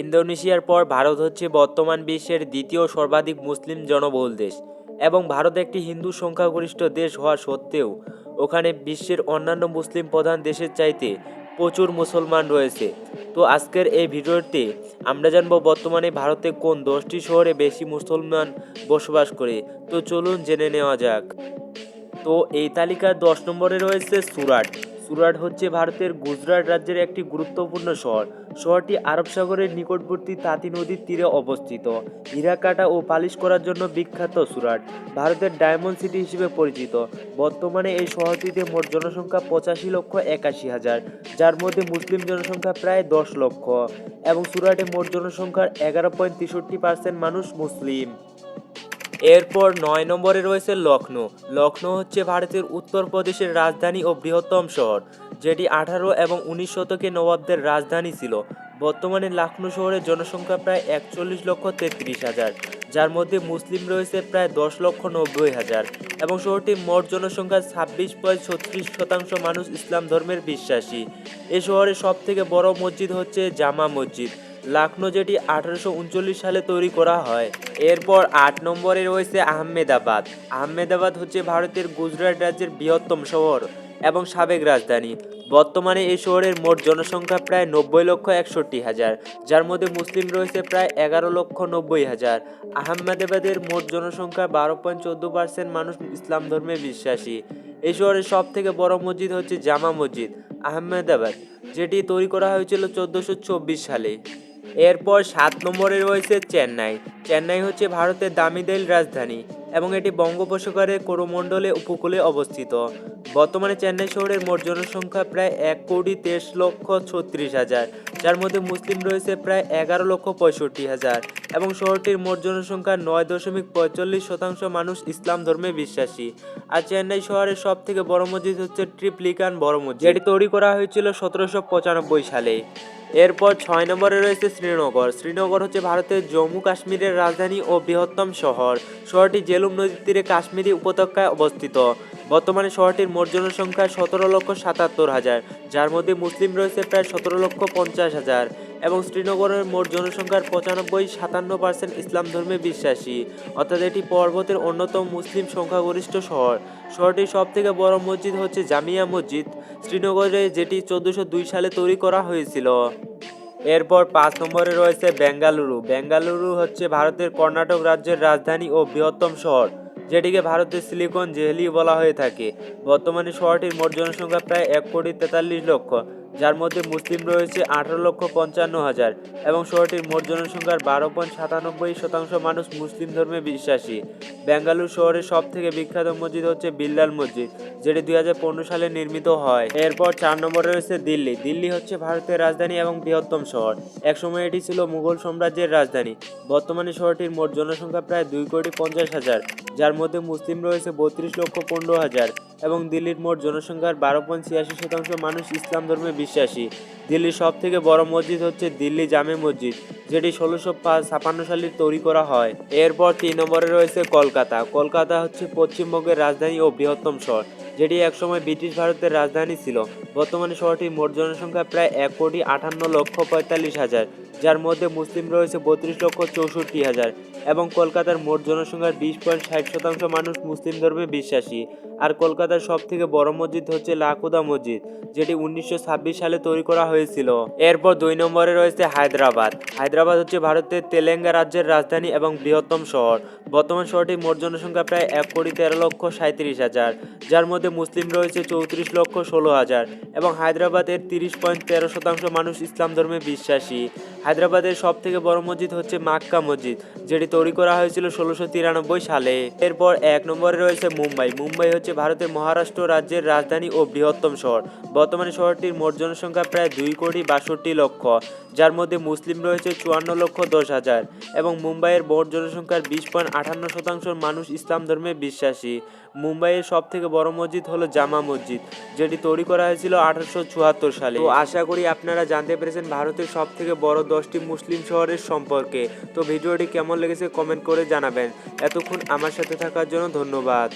ইন্দোনেশিয়ার পর ভারত হচ্ছে বর্তমান বিশ্বের দ্বিতীয় সর্বাধিক মুসলিম জনবহুল দেশ এবং ভারত একটি হিন্দু সংখ্যাগরিষ্ঠ দেশ হওয়া সত্ত্বেও ওখানে বিশ্বের অন্যান্য মুসলিম প্রধান দেশের চাইতে প্রচুর মুসলমান রয়েছে। তো আজকের এই ভিডিওতে আমরা জানব বর্তমানে ভারতে কোন দশটি শহরে বেশি মুসলমান বসবাস করে। তো চলুন জেনে নেওয়া যাক। তো এই তালিকার দশ নম্বরে রয়েছে সুরাট। সুরাট হচ্ছে ভারতের গুজরাট রাজ্যের একটি গুরুত্বপূর্ণ শহর। শহরটি আরব সাগরের নিকটবর্তী তাঁতি নদীর তীরে অবস্থিত। হীরা কাটা ও পালিশ করার জন্য বিখ্যাত সুরাট, ভারতের ডায়মন্ড সিটি হিসেবে পরিচিত। বর্তমানে এই শহরটিতে মোট জনসংখ্যা পঁচাশি লক্ষ একাশি হাজার, যার মধ্যে মুসলিম জনসংখ্যা প্রায় দশ লক্ষ এবং সুরাটে মোট জনসংখ্যার এগারো পয়েন্ট তেষট্টি পার্সেন্ট মানুষ মুসলিম। এরপর নয় নম্বরে রয়েছে লখনৌ লখনৌ হচ্ছে ভারতের উত্তরপ্রদেশের রাজধানী ও বৃহত্তম শহর, যেটি আঠারো এবং উনিশ শতকে নবাবদের রাজধানী ছিল। বর্তমানে লখনৌ শহরের জনসংখ্যা প্রায় একচল্লিশ লক্ষ তেত্রিশ হাজার, যার মধ্যে মুসলিম রয়েছে প্রায় দশ লক্ষ নব্বই হাজার এবং শহরটির মোট জনসংখ্যার ছাব্বিশ পয়েন্ট ছত্রিশ শতাংশ মানুষ ইসলাম ধর্মের বিশ্বাসী। এ শহরের সব থেকে বড় মসজিদ হচ্ছে জামা মসজিদ। লখনৌ যেটি আঠারোশো উনচল্লিশ সালে তৈরি করা হয়। এরপর আট নম্বরে রয়েছে আহমেদাবাদ। আহমেদাবাদ হচ্ছে ভারতের গুজরাট রাজ্যের বৃহত্তম শহর এবং সাবেক রাজধানী। বর্তমানে এই শহরের মোট জনসংখ্যা প্রায় নব্বই লক্ষ একষট্টি হাজার, যার মধ্যে মুসলিম রয়েছে প্রায় এগারো লক্ষ নব্বই হাজার। আহমেদাবাদের মোট জনসংখ্যা বারো পয়েন্ট চোদ্দ পার্সেন্ট মানুষ ইসলাম ধর্মে বিশ্বাসী। এই শহরের সব থেকে বড় মসজিদ হচ্ছে জামা মসজিদ, আহমেদাবাদ, যেটি তৈরি করা হয়েছিল চোদ্দোশো সালে। এরপর সাত নম্বরে রয়েছে চেন্নাই। চেন্নাই হচ্ছে ভারতের দামিদেল রাজধানী এবং এটি বঙ্গোপসাগরের করমণ্ডলে উপকূলে অবস্থিত। বর্তমানে চেন্নাই শহরের মোট জনসংখ্যা প্রায় এক কোটি তেইশ লক্ষ ছত্রিশ হাজার, যার মধ্যে মুসলিম রয়েছে প্রায় এগারো লক্ষ পঁয়ষট্টি হাজার এবং শহরটির মোট জনসংখ্যা নয় দশমিক পঁয়তাল্লিশ শতাংশ মানুষ ইসলাম ধর্মে বিশ্বাসী। আর চেন্নাই শহরের সব থেকে বড় মসজিদ হচ্ছে ট্রিপ্লিকান বড় মসজিদ। যেটি তৈরি করা হয়েছিল সতেরোশো পঁচানব্বই সালে। এরপর ছয় নম্বরে রয়েছে শ্রীনগর। শ্রীনগর হচ্ছে ভারতের জম্মু কাশ্মীরের রাজধানী ও বৃহত্তম শহর। শহরটি জেলুম নদীর তীরে কাশ্মীরি উপত্যকায় অবস্থিত। বর্তমানে শহরটির মোট জনসংখ্যা সতেরো লক্ষ সাতাত্তর হাজার, যার মধ্যে মুসলিম রয়েছে প্রায় সতেরো লক্ষ পঞ্চাশ হাজার এবং শ্রীনগরের মোট জনসংখ্যার পঁচানব্বই সাতান্ন পার্সেন্ট ইসলাম ধর্মে বিশ্বাসী। অর্থাৎ এটি পর্বতের অন্যতম মুসলিম সংখ্যাগরিষ্ঠ শহর। শহরটির সব থেকে বড় মসজিদ হচ্ছে জামিয়া মসজিদ, শ্রীনগরে যেটি চোদ্দোশো দুই সালে তৈরি করা হয়েছিল। এরপর পাঁচ নম্বরে রয়েছে বেঙ্গালুরু। বেঙ্গালুরু হচ্ছে ভারতের কর্ণাটক রাজ্যের রাজধানী ও বৃহত্তম শহর। যেটিকে ভারতের সিলিকন জেহলি বলা হয়ে থাকে। বর্তমানে শহরটির মোট জনসংখ্যা প্রায় এক কোটি তেতাল্লিশ লক্ষ। যার মধ্যে মুসলিম রয়েছে আঠারো লক্ষ পঞ্চান্ন হাজার এবং শহরটির মোট জনসংখ্যার বারো পয়েন্ট সাতানব্বই শতাংশ মানুষ মুসলিম ধর্মে বিশ্বাসী। বেঙ্গালুরু শহরের সব থেকে বিখ্যাত মসজিদ হচ্ছে বিল্লাল মসজিদ, যেটি দুই হাজার পনেরো সালে নির্মিত হয়। এরপর চার নম্বরে রয়েছে দিল্লি। দিল্লি হচ্ছে ভারতের রাজধানী এবং বৃহত্তম শহর। একসময় এটি ছিল মুঘল সাম্রাজ্যের রাজধানী। বর্তমানে শহরটির মোট জনসংখ্যা প্রায় দুই কোটি পঞ্চাশ হাজার, যার মধ্যে মুসলিম রয়েছে বত্রিশ লক্ষ পনেরো হাজার এবং দিল্লির মোট জনসংখ্যার বারো পয়েন্ট ছিয়াশি শতাংশ মানুষ ইসলাম ধর্মে বিশ্বাসী। দিল্লির সব থেকে বড় মসজিদ হচ্ছে দিল্লি জামে মসজিদ, যেটি ষোলোশো ছাপান্ন সালে তৈরি করা হয়। এরপর তিন নম্বরে রয়েছে কলকাতা। কলকাতা হচ্ছে পশ্চিমবঙ্গের রাজধানী ও বৃহত্তম শহর, যেটি একসময় ব্রিটিশ ভারতের রাজধানী ছিল। বর্তমানে শহরটি মোট জনসংখ্যা প্রায় এক কোটি আটান্ন লক্ষ পঁয়তাল্লিশ হাজার। যার মধ্যে মুসলিম রয়েছে বত্রিশ লক্ষ চৌষট্টি হাজার এবং কলকাতার মোট জনসংখ্যার বিশ পয়েন্ট ষাট শতাংশ মানুষ মুসলিম ধর্মে বিশ্বাসী। আর কলকাতার সব থেকে বড় মসজিদ হচ্ছে লাকুদা মসজিদ, যেটি উনিশশো ছাব্বিশ সালে তৈরি করা হয়েছিল। এরপর দুই নম্বরে রয়েছে হায়দ্রাবাদ। হায়দ্রাবাদ হচ্ছে ভারতের তেলেঙ্গা রাজ্যের রাজধানী এবং বৃহত্তম শহর। বর্তমান শহরটির মোট জনসংখ্যা প্রায় এক কোটি তেরো লক্ষ সাঁত্রিশ হাজার, যার মধ্যে মুসলিম রয়েছে চৌত্রিশ লক্ষ ষোলো হাজার এবং হায়দ্রাবাদের তিরিশ পয়েন্ট তেরো শতাংশ মানুষ ইসলাম ধর্মে বিশ্বাসী। হায়দ্রাবাদের সব থেকে বড় মসজিদ হচ্ছে মাক্কা মসজিদ, যেটি তৈরি করা হয়েছিল ষোলোশো তিরানব্বই সালে। এরপর এক নম্বরে রয়েছে মুম্বাই। মুম্বাই হচ্ছে ভারতের মহারাষ্ট্র রাজ্যের রাজধানী ও বৃহত্তম শহর। বর্তমানে শহরটির মোট জনসংখ্যা প্রায় দুই কোটি বাষট্টি লক্ষ, যার মধ্যে মুসলিম রয়েছে চুয়ান্ন লক্ষ দশ হাজার এবং মুম্বাইয়ের মোট জনসংখ্যার বিশ পয়েন্ট আটান্ন শতাংশ মানুষ ইসলাম ধর্মে বিশ্বাসী। মুম্বাইয়ের সব থেকে বড় মসজিদ হলো জামা মসজিদ, যেটি তৈরি করা হয়েছিল আঠারোশো চুয়াত্তর সালে। তো আশা করি আপনারা জানতে পেরেছেন ভারতের সব থেকে বড় দশটি মুসলিম শহরের সম্পর্কে। তো ভিডিওটি কেমন লেগেছে কমেন্ট করে জানাবেন। এতক্ষণ আমার সাথে থাকার জন্য ধন্যবাদ।